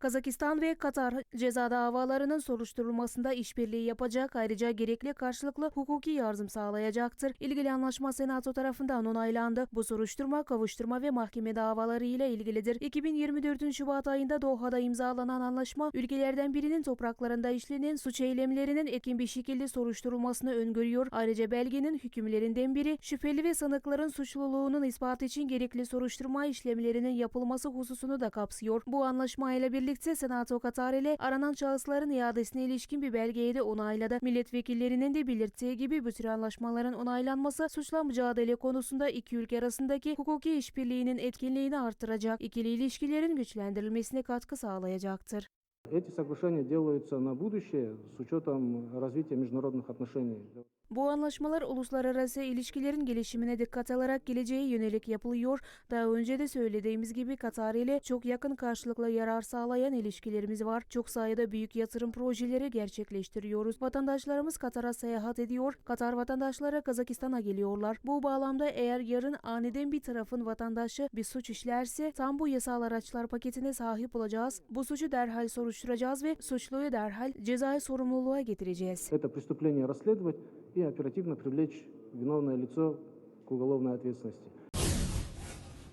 Kazakistan ve Katar ceza davalarının soruşturulmasında işbirliği yapacak ayrıca gerekli karşılıklı hukuki yardım sağlayacaktır. İlgili anlaşma Senato tarafından onaylandı. Bu soruşturma, kavuşturma ve mahkeme davaları ile ilgilidir. 2024'ün Şubat ayında Doha'da imzalanan anlaşma ülkelerden birinin topraklarında işlenen suç eylemlerinin etkin bir şekilde soruşturulmasını öngörüyor. Ayrıca belgenin hükümlerinden biri şüpheli ve sanıkların suçluluğunun ispatı için gerekli soruşturma işlemlerinin yapılması hususunu da kapsıyor. Bu anlaşmayla birlikte Senato Katar ile aranan şahısların iadesine ilişkin bir belgeyi de onayladı. Milletvekillerinin de belirttiği gibi bu tür anlaşmaların onaylanması suçla mücadele konusunda iki ülke arasındaki hukuki işbirliğinin etkinliğini artıracak, ikili ilişkilerin güçlendirilmesine katkı sağlayacaktır. Bu anlaşmalar uluslararası ilişkilerin gelişimine dikkat alarak geleceğe yönelik yapılıyor. Daha önce de söylediğimiz gibi Katar ile çok yakın karşılıklı yarar sağlayan ilişkilerimiz var. Çok sayıda büyük yatırım projeleri gerçekleştiriyoruz. Vatandaşlarımız Katar'a seyahat ediyor. Katar vatandaşları Kazakistan'a geliyorlar. Bu bağlamda eğer yarın aniden bir tarafın vatandaşı bir suç işlerse tam bu yasal araçlar paketine sahip olacağız. Bu suçu derhal soruşturacağız soruşturacağız ve suçluyu derhal cezai sorumluluğa getireceğiz. Это преступление расследовать и оперативно привлечь виновное лицо к уголовной ответственности.